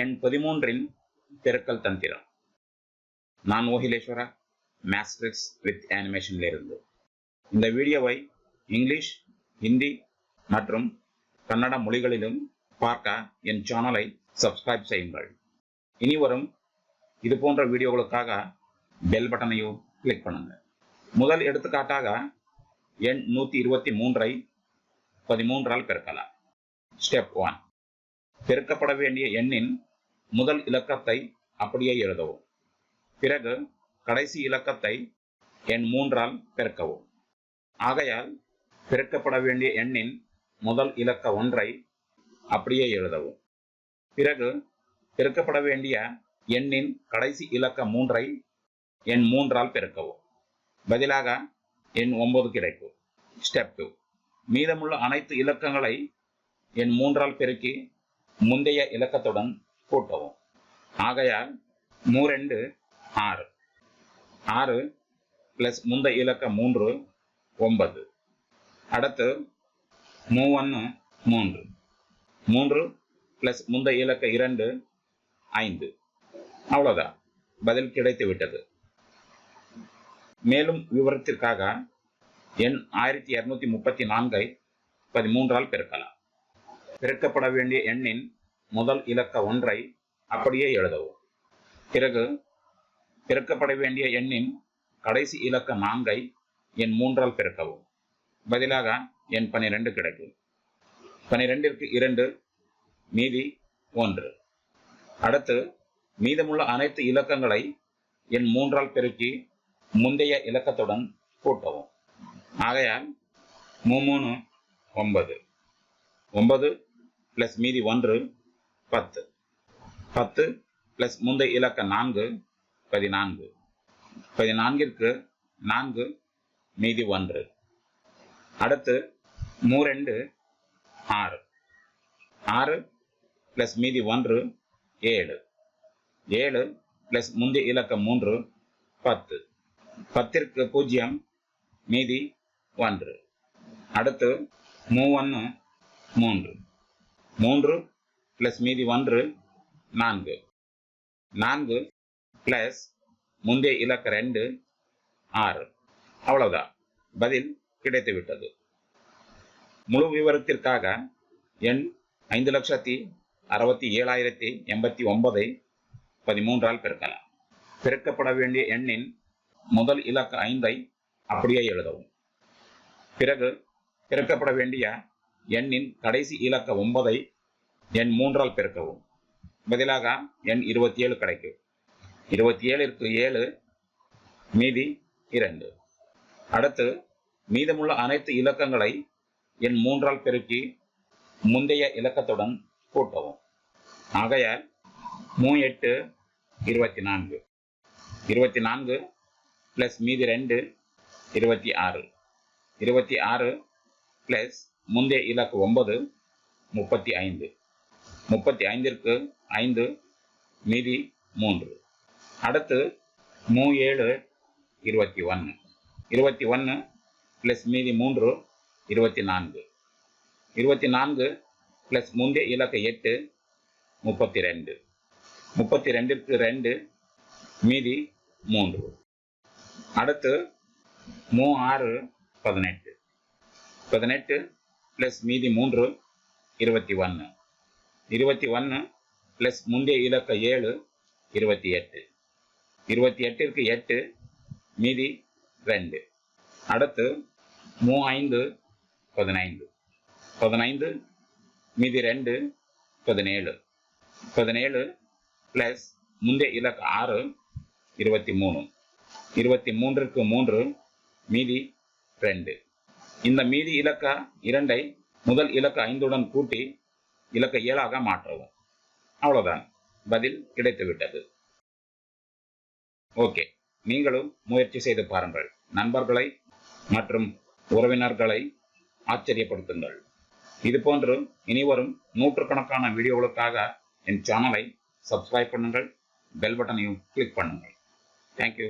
எண் பதிமூன்றின் பெருக்கல் தந்திரம். நான் ஓகிலேஸ்வரா மேஸ்ட்ரிக்ஸ் வித் அனிமேஷனிலிருந்து இந்த வீடியோவை இங்கிலீஷ் ஹிந்தி மற்றும் கன்னட மொழிகளிலும் பார்க்க என் சேனலை சப்ஸ்கிரைப் செய்யுங்கள். இனி வரும் இது போன்ற வீடியோகளுக்காக பெல் பட்டனையும் கிளிக் பண்ணுங்க. முதல் எடுத்துக்காட்டாக எண் நூத்தி இருபத்தி மூன்றை பதிமூன்றால் பெருக்கலாம். ஸ்டெப் ஒன் பெருக்கப்பட வேண்டிய எண்ணின் முதல் இலக்கத்தை அப்படியே எழுதவும். பிறகு கடைசி இலக்கத்தை எண் மூன்றால் பெருக்கவும். ஆகையால் பெருக்கப்பட வேண்டிய எண்ணின் முதல் இலக்க ஒன்றை அப்படியே எழுதவும். பிறகு பெருக்கப்பட வேண்டிய எண்ணின் கடைசி இலக்க மூன்றை எண் மூன்றால் பெருக்கவும். பதிலாக எண் ஒன்பது கிடைக்கும். Step two. மீதமுள்ள அனைத்து இலக்கங்களை எண் மூன்றால் பெருக்கி முந்தைய இலக்கத்துடன் கூட்டவும். ஆகையால் மூரெண்டு ஆறு. ஆறு பிளஸ் முந்தைய இலக்கம் மூன்று ஒன்பது. அடுத்து மூவன்னு மூன்று. மூன்று பிளஸ் முந்தைய இலக்க இரண்டு ஐந்து. அவ்வளோதான் பதில் கிடைத்து விட்டது. மேலும் விவரத்திற்காக எண் ஆயிரத்தி இரநூத்தி முப்பத்தி நான்கை பதிமூன்றால் பெருக்கலாம். பெருக்கப்பட வேண்டிய எண்ணின் முதல் இலக்க ஒன்றை அப்படியே எழுதவும். பிறகு பெருக்கப்பட வேண்டிய எண்ணின் கடைசி இலக்க நான்கை என் மூன்றால் பெருக்கவும். பதிலாக என் பனிரெண்டு கிடைக்கும். பனிரெண்டிற்கு இரண்டு மீதி ஒன்று. அடுத்து மீதமுள்ள அனைத்து இலக்கங்களை என் மூன்றால் பெருக்கி முந்தைய இலக்கத்துடன் கூட்டவும். ஆகையால் மூணு ஒன்பது. ஒன்பது பிளஸ் மீதி ஒன்று பத்து. பத்து பிளஸ் முந்தைய இலக்க நான்கு பதினான்கு. பதினான்கிற்கு நான்கு மீதி ஒன்று. அடுத்து மூரெண்டு ஆறு. ஆறு பிளஸ் மீதி ஒன்று ஏழு. ஏழு பிளஸ் முந்தைய இலக்க மூன்று பத்து. பத்திற்கு பூஜ்ஜியம் மீதி ஒன்று. அடுத்து மூவொன்று மூன்று. மூன்று பிளஸ் மீதி ஒன்று நான்கு. நான்கு பிளஸ் முந்தைய இலக்க ரெண்டு ஆறு. அவ்வளவுதான். பதில் கிடைத்துவிட்டது. முழு விவரத்திற்காக எண் ஐந்து லட்சத்தி அறுபத்தி ஏழாயிரத்தி எண்பத்தி ஒன்பதை பதிமூன்றால் பெருக்கலாம். பெருக்கப்பட வேண்டிய எண்ணின் முதல் இலக்க ஐந்தை அப்படியே எழுதவும். பிறகு பெருக்கப்பட வேண்டிய எண்ணின் கடைசி இலக்க ஒன்பதை எண் மூன்றால் பெருக்கவும். பதிலாக எண் இருபத்தி ஏழு கிடைக்கும் இருபத்தி ஏழு இருக்கு ஏழு மீதி இரண்டு. அடுத்து மீதமுள்ள அனைத்து இலக்கங்களை எண் மூன்றால் பெருக்கி முந்தைய இலக்கத்துடன் கூட்டவும். ஆகையால் மூ எட்டு இருபத்தி நான்கு இருபத்தி நான்கு பிளஸ் மீதி ரெண்டு இருபத்தி ஆறு இருபத்தி ஆறு பிளஸ் முந்தைய இலக்கு ஒன்பது முப்பத்தி ஐந்து. முப்பத்தி ஐந்திற்கு ஐந்து மீதி மூன்று. அடுத்து மூ ஏழு இருபத்தி ஒன்று. இருபத்தி ஒன்று ப்ளஸ் மீதி மூன்று இருபத்தி நான்கு. இருபத்தி நான்கு ப்ளஸ் முந்தைய இலக்க எட்டு முப்பத்தி ரெண்டு. முப்பத்தி ரெண்டிற்கு ரெண்டு மீதி மூன்று. அடுத்து மூ ஆறு பதினெட்டு. பதினெட்டு ப்ளஸ் மீதி மூன்று இருபத்தி ஒன்று. இருபத்தி ஒன்று ப்ளஸ் முந்தைய இலக்க ஏழு இருபத்தி எட்டு. இருபத்தி எட்டிற்கு எட்டு மீதி ரெண்டு. அடுத்து மூ ஐந்து பதினைந்து. பதினைந்து மீதி ரெண்டு பதினேழு. பதினேழு ப்ளஸ் முந்தைய இலக்க ஆறு இருபத்தி மூணு. இருபத்தி மூன்றுக்கு மூன்று மீதி ரெண்டு. இந்த மீதி இலக்க இரண்டை முதல் இலக்க ஐந்துடன் கூட்டி இலக்க ஏழாக மாற்றவும். அவ்வளவுதான். பதில் கிடைத்துவிட்டது. ஓகே. நீங்களும் முயற்சி செய்து பாருங்கள். நண்பர்களை மற்றும் உறவினர்களை ஆச்சரியப்படுத்துங்கள். இது போன்று இனிவரும் நூற்றுக்கணக்கான வீடியோகளுக்காக என் சேனலை சப்ஸ்கிரைப் பண்ணுங்கள். பெல் பட்டனையும் கிளிக் பண்ணுங்கள். தேங்க்யூ